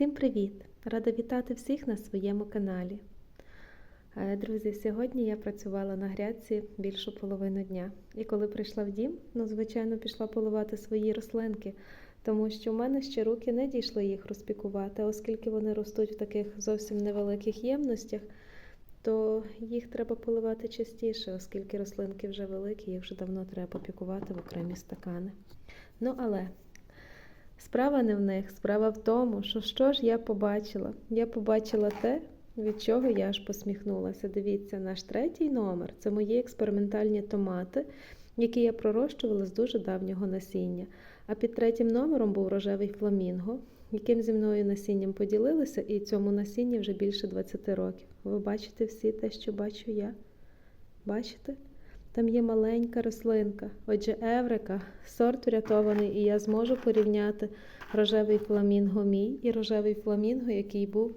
Всім привіт! Рада вітати всіх на своєму каналі. Е, Друзі, сьогодні я працювала на грядці більшу половину дня. І коли прийшла в дім, ну, звичайно, пішла поливати свої рослинки, тому що в мене ще руки не дійшли їх розпікувати, оскільки вони ростуть в таких зовсім невеликих ємностях, то їх треба поливати частіше, оскільки рослинки вже великі, їх вже давно треба попікувати в окремі стакани. Ну, але Справа не в них, справа в тому, що що ж я побачила? Я побачила те, від чого я аж посміхнулася. Дивіться, наш третій номер це мої експериментальні томати, які я пророщувала з дуже давнього насіння. А під третім номером був рожевий фламінго, яким зі мною насінням поділилися, і цьому насінні вже більше 20 років. Ви бачите всі те, що бачу я? Бачите? Там є маленька рослинка. Отже, Еврика, сорт врятований, і я зможу порівняти рожевий фламінго мій і рожевий фламінго, який був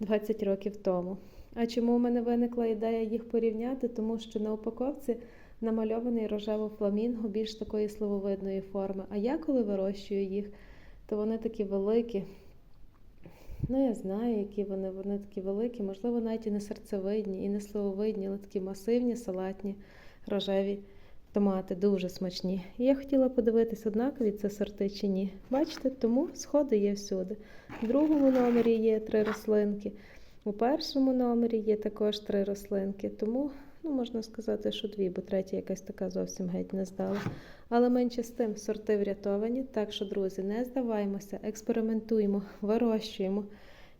20 років тому. А чому в мене виникла ідея їх порівняти? Тому що на упаковці намальований рожевий фламінго більш такої слововидної форми. А я, коли вирощую їх, то вони такі великі. Ну, я знаю, які вони, вони такі великі, можливо, навіть і не серцевидні, і не слововидні, але такі масивні, салатні рожеві томати, дуже смачні. І я хотіла подивитись, однакові це сорти чи ні. Бачите, тому сходи є всюди. В другому номері є три рослинки, у першому номері є також три рослинки, тому ну, можна сказати, що дві, бо третя якась така зовсім геть не здала. Але менше з тим сорти врятовані. Так що, друзі, не здаваймося, експериментуємо, вирощуємо.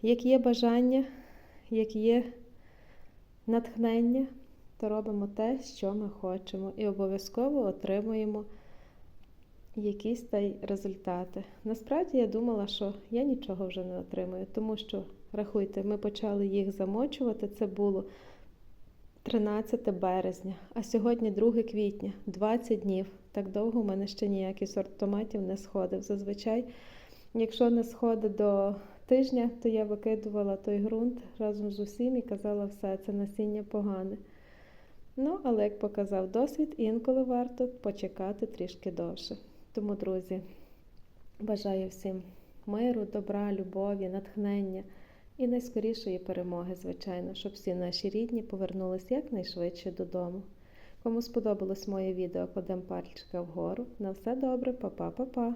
Як є бажання, як є натхнення, то робимо те, що ми хочемо, і обов'язково отримуємо якісь та й результати. Насправді я думала, що я нічого вже не отримую, тому що, рахуйте, ми почали їх замочувати. Це було 13 березня, а сьогодні 2 квітня, 20 днів. Так довго в мене ще ніякий сорт томатів не сходив. Зазвичай, якщо не сходить до тижня, то я викидувала той ґрунт разом з усім і казала, все, це насіння погане. Ну, але як показав досвід, інколи варто почекати трішки довше. Тому, друзі, бажаю всім миру, добра, любові, натхнення і найскорішої перемоги, звичайно, щоб всі наші рідні повернулись якнайшвидше додому. Кому сподобалось моє відео, кладемо пальчика вгору. На все добре, па-па-па-па!